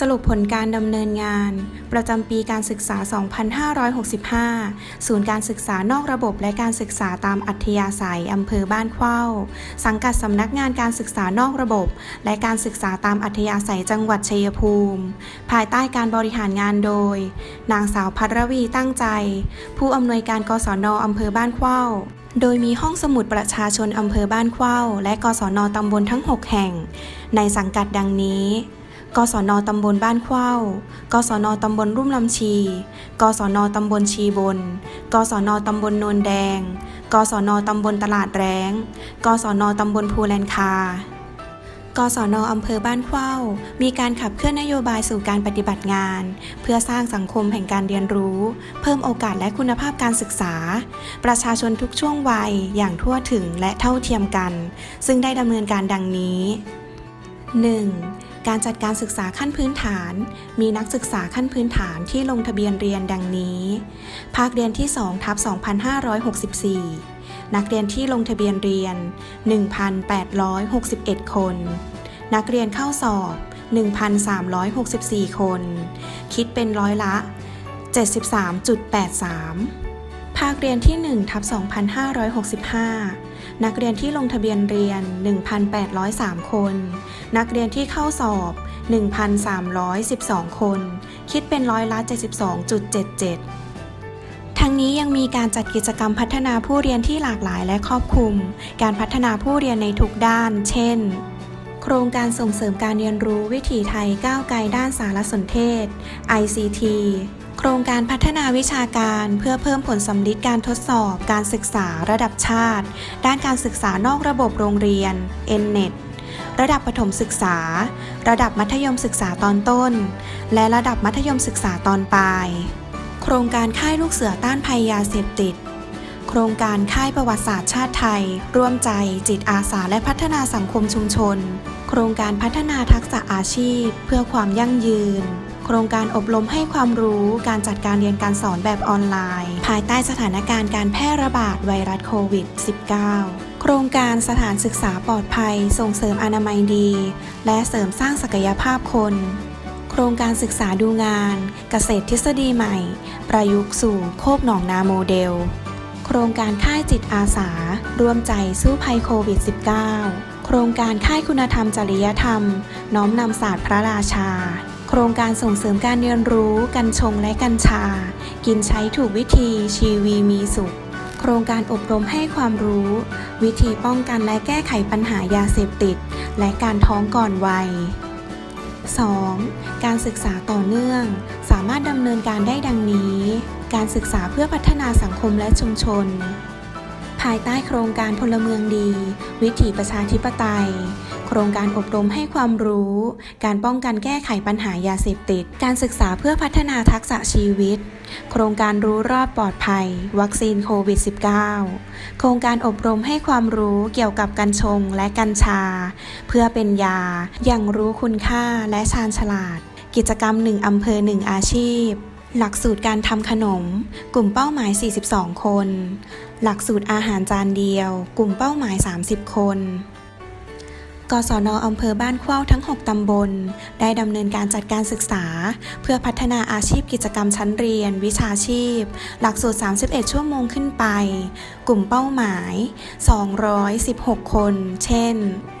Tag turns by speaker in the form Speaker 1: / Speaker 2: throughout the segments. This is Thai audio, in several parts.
Speaker 1: สรุปผลการดำเนินงาน ประจำปีการศึกษา 2565 ศูนย์การศึกษานอกระบบและการศึกษาตามอัธยาศัยอำเภอบ้านเข้า สังกัดสำนักงานการศึกษานอกระบบ และการศึกษาตามอัธยาศัยจังหวัดชัยภูมิ ภายใต้การบริหารงานโดย นางสาวพัทรวีตั้งใจ ผู้อำนวยการกศนอำเภอบ้านเข้าโดยมีห้องสมุดประชาชนอำเภอบ้านเข้า และกศนตำบลทั้ง 6 แห่ง ในสังกัดดังนี้ กศนตำบลบ้านเข้ากศนตำบลรุ่มลำชี กศนตำบลชีบน กศนตำบลโนนแดง กศนตำบลตลาดแร้ง กศนตำบลภูแลนคากศนอำเภอบ้านเข้า มีการขับเคลื่อนนโยบายสู่การปฏิบัติงาน เพื่อสร้างสังคมแห่งการเรียนรู้ เพิ่มโอกาสและคุณภาพการศึกษา ประชาชนทุกช่วงวัยอย่างทั่วถึงและเท่าเทียมกัน ซึ่งได้ดำเนินการดังนี้ 1. การจัดการศึกษาขั้นพื้นฐาน มีนักศึกษาขั้นพื้นฐานที่ลงทะเบียนเรียนดังนี้ ภาคเรียนที่2ทับ2564 นักเรียนที่ลงทะเบียนเรียน 1,861 คน นักเรียนเข้าสอบ 1,364 คน คิดเป็นร้อยละ 73.83 ภาคเรียนที่1ทับ2565 นักเรียนที่ลงทะเบียนเรียน 1,803 คน นักเรียนที่เข้าสอบ 1,312 คน คิดเป็นร้อยละ 72.77ทั้งนี้ยังมีการจัดกิจกรรมพัฒนาผู้เรียนที่หลากหลายและครอบคลุม การพัฒนาผู้เรียนในทุกด้าน เช่น โครงการส่งเสริมการเรียนรู้วิถีไทยก้าวไกลด้านสารสนเทศ ICT โครงการพัฒนาวิชาการเพื่อเพิ่มผลสำลิดการทดสอบการศึกษาระดับชาติ ด้านการศึกษานอกระบบโรงเรียน NNET ระดับประถมศึกษา ระดับมัธยมศึกษาตอนต้น และระดับมัธยมศึกษาตอนปลาย โครงการค่ายลูกเสือต้านภัยยาเสพติด โครงการค่ายประวัติศาสตร์ชาติไทย ร่วมใจ จิตอาสาและพัฒนาสังคมชุมชน โครงการพัฒนาทักษะอาชีพ เพื่อความยั่งยืน โครงการอบรมให้ความรู้การจัดการเรียนการสอนแบบออนไลน์ ภายใต้สถานการณ์การแพร่ระบาดไวรัสโควิด -19 โครงการสถานศึกษาปลอดภัยส่งเสริมอนามัยดี และเสริมสร้างศักยภาพคน โครงการศึกษาดูงาน เกษตรทฤษฎีใหม่ ประยุกต์สู่โคกหนองนาโมเดล โครงการค่ายจิตอาสา ร่วมใจสู้ภัยโควิด -19 โครงการค่ายคุณธรรมจริยธรรม น้อมนำศาสตร์พระราชา ครงการส่งเสริมการเรียนรู้กัญชงและกัญชา กินใช้ถูกวิธีชีวีมีสุข โครงการอบรมให้ความรู้ วิธีป้องกันและแก้ไขปัญหายาเสพติด และการท้องก่อนวัย 2. การศึกษาต่อเนื่อง สามารถดำเนินการได้ดังนี้ การศึกษาเพื่อพัฒนาสังคมและชุมชน ภายใต้โครงการพลเมืองดี วิถีประชาธิปไตย โครงการอบรมให้ความรู้ การป้องกันแก้ไขปัญหายาเสพติด การศึกษาเพื่อพัฒนาทักษะชีวิต โครงการรู้รอดปลอดภัย วัคซีนโควิด -19 โครงการอบรมให้ความรู้เกี่ยวกับกัญชงและกัญชา เพื่อเป็นยา อย่างรู้คุณค่าและชาญฉลาด กิจกรรม1อำเภอ1อาชีพ หลักสูตรการทำขนม กลุ่มเป้าหมาย 42 คน หลักสูตรอาหารจานเดียว กลุ่มเป้าหมาย 30 คน กศนอำเภอบ้านเข้าทั้ง 6 ตำบล ได้ดำเนินการจัดการศึกษา เพื่อพัฒนาอาชีพกิจกรรมชั้นเรียน วิชาชีพ หลักสูตร 31 ชั่วโมงขึ้นไป กลุ่มเป้าหมาย 216 คน เช่น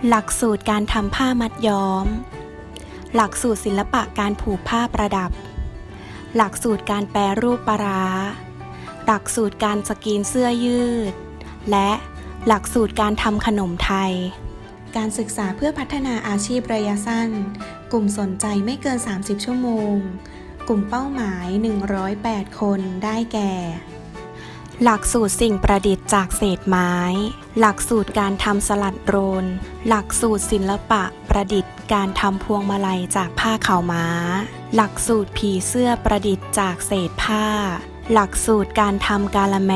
Speaker 1: หลักสูตรการทำผ้ามัดย้อม หลักสูตรศิลปะการผูกผ้าประดับ หลักสูตรการแปรรูปปลาราหลักสูตรการสกรีนเสื้อยืด และหลักสูตรการทำขนมไทย การศึกษาเพื่อพัฒนาอาชีพระยะสั้น กลุ่มสนใจไม่เกิน 30 ชั่วโมง กลุ่มเป้าหมาย 108 คนได้แก่ หลักสูตรสิ่งประดิษฐ์จากเศษไม้ หลักสูตรการทำสลัดโรน หลักสูตรศิลปะประดิษฐ์ การทำพวงมาลัยจากผ้าขาวม้า หลักสูตรผีเสื้อประดิษฐ์จากเศษผ้า หลักสูตรการทำกาละแม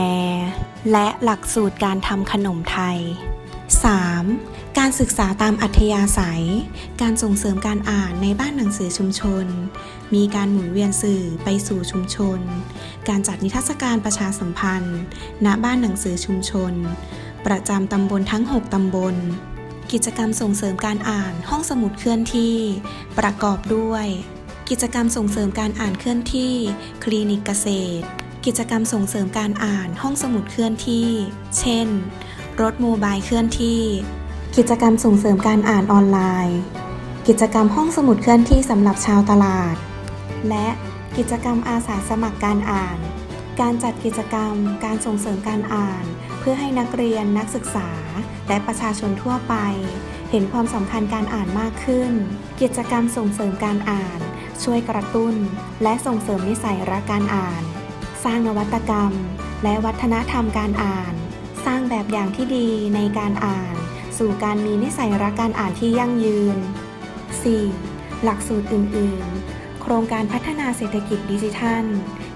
Speaker 1: และหลักสูตรการทำขนมไทย 3. การศึกษาตามอัธยาศัย การส่งเสริมการอ่านในบ้านหนังสือชุมชน มีการหมุนเวียนสื่อไปสู่ชุมชน การจัดนิทรรศการประชาสัมพันธ์ ณ บ้านหนังสือชุมชน ประจำตำบลทั้ง 6 ตำบล กิจกรรมส่งเสริมการอ่านห้องสมุดเคลื่อนที่ ประกอบด้วย กิจกรรมส่งเสริมการอ่านเคลื่อนที่ คลินิกเกษตร กิจกรรมส่งเสริมการอ่านห้องสมุดเคลื่อนที่ เช่น รถโมบายเคลื่อนที่ กิจกรรมส่งเสริมการอ่านออนไลน์ กิจกรรมห้องสมุดเคลื่อนที่สำหรับชาวตลาด และกิจกรรมอาสาสมัครการอ่าน การจัดกิจกรรม การส่งเสริมการอ่าน เพื่อให้นักเรียนนักศึกษา และประชาชนทั่วไป เห็นความสำคัญการอ่านมากขึ้น กิจกรรมส่งเสริมการอ่าน ช่วยกระตุ้น และส่งเสริมนิสัยรักการอ่าน สร้างนวัตกรรม และวัฒนธรรมการอ่าน สร้างแบบอย่างที่ดีในการอ่าน สู่การมีนิสัยรักการอ่านที่ยั่งยืน 4. หลักสูตรอื่น ๆ โครงการพัฒนาเศรษฐกิจดิจิทัล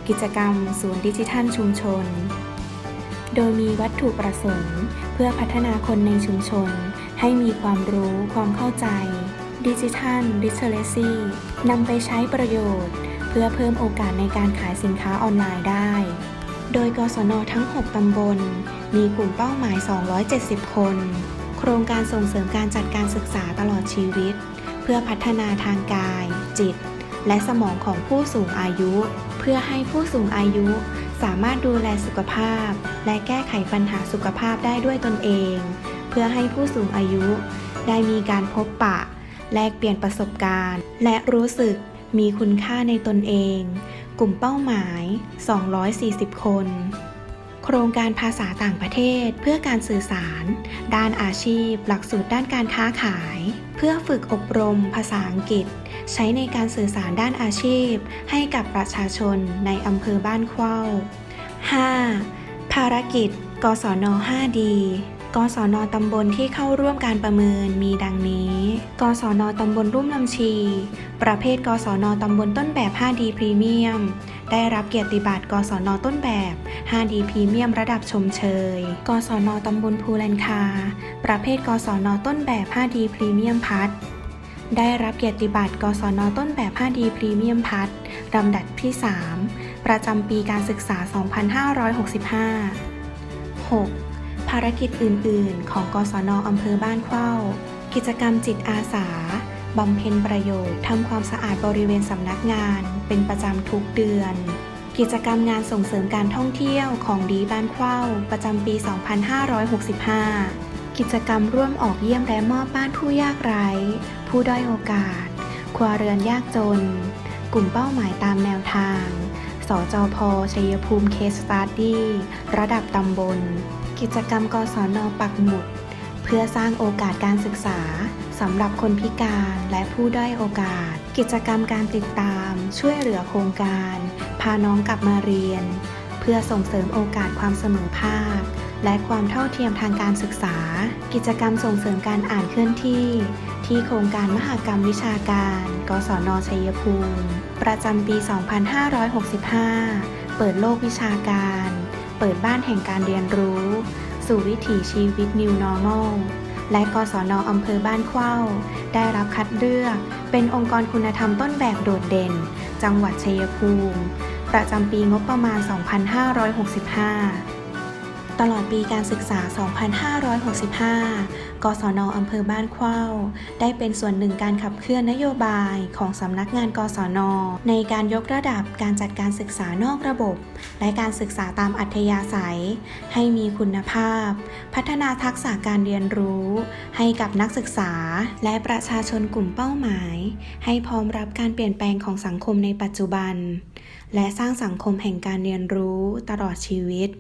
Speaker 1: กิจกรรมศูนย์ดิจิทัลชุมชน โดยมีวัตถุประสงค์ เพื่อพัฒนาคนในชุมชน ให้มีความรู้ความเข้าใจ ดิจิทัลดิจิทัลซีนำไปใช้ประโยชน์ เพื่อเพิ่มโอกาสในการขายสินค้าออนไลน์ได้ โดยกศนทั้ง 6 ตำบล มีกลุ่มเป้าหมาย 270 คน โครงการส่งเสริมการจัดการศึกษาตลอดชีวิต เพื่อพัฒนาทางกาย จิต และสมองของผู้สูงอายุ เพื่อให้ผู้สูงอายุสามารถดูแลสุขภาพ และแก้ไขปัญหาสุขภาพได้ด้วยตนเอง เพื่อให้ผู้สูงอายุ ได้มีการพบปะ แลกเปลี่ยนประสบการณ์ และรู้สึกมีคุณค่าในตนเอง กลุ่มเป้าหมาย 240 คน โครงการภาษาต่างประเทศเพื่อการสื่อสาร ด้านอาชีพ หลักสูตรด้านการค้าขาย เพื่อฝึกอบรมภาษาอังกฤษ ใช้ในการสื่อสารด้านอาชีพ ให้กับประชาชนในอำเภอบ้านเข้า 5. ภารกิจ กศน 5D กศนตำบลที่เข้าร่วมการประเมินมีดังนี้ กศนตำบลรุ่มลำชี ประเภทกศนตำบลต้นแบบ 5D พรีเมียม ได้รับเกียรติบัตรกศนต้นแบบ 5D พรีเมียมระดับชมเชย กศนตำบลภูแลนคา ประเภทกศนต้นแบบ 5D พรีเมียมพัดได้รับเกียรติบัตร กศนต้นแบบ 5D พรีเมียมพัดลำดับที่ 3 ประจำปีการศึกษา 2565 6. ภารกิจอื่น ๆ ของกศนอำเภอบ้านเข้า กิจกรรมจิตอาสาบำเพ็ญประโยชน์ทำความสะอาดบริเวณสำนักงาน เป็นประจำทุกเดือน กิจกรรมงานส่งเสริมการท่องเที่ยวของดีบ้านเข้าประจำปี 2565 กิจกรรมร่วมออกเยี่ยมและมอบบ้านผู้ยากไร้ ผู้ด้อยโอกาส ครัวเรือนยากจน กลุ่มเป้าหมายตามแนวทาง สจพชัยภูมิเคสตัดดี้ระดับตำบล กิจกรรมกศนปักหมุด เพื่อสร้างโอกาสการศึกษาสำหรับคนพิการและผู้ด้อยโอกาส กิจกรรมการติดตาม ช่วยเหลือโครงการ พาน้องกลับมาเรียน เพื่อส่งเสริมโอกาสความเสมอภาค และความเท่าเทียมทางการศึกษา กิจกรรมส่งเสริมการอ่านเคลื่อนที่ ที่โครงการมหกรรมวิชาการ กศนชัยภูมิ ประจำปี 2565 เปิดโลกวิชาการ เปิดบ้านแห่งการเรียนรู้ สู่วิถีชีวิต New Normal และกศนอำเภอบ้านเข้า ได้รับคัดเลือก เป็นองค์กรคุณธรรมต้นแบบโดดเด่น จังหวัดชัยภูมิ ประจำปีงบประมาณ 2565 ตลอดปีการศึกษา 2565 กศนอำเภอบ้านเข้า ได้เป็นส่วนหนึ่งการขับเคลื่อนนโยบายของสำนักงานกศน ในการยกระดับการจัดการศึกษานอกระบบ และการศึกษาตามอัธยาศัย ให้มีคุณภาพ พัฒนาทักษะการเรียนรู้ ให้กับนักศึกษา และประชาชนกลุ่มเป้าหมาย ให้พร้อมรับการเปลี่ยนแปลงของสังคมในปัจจุบัน และสร้างสังคมแห่งการเรียนรู้ตลอดชีวิต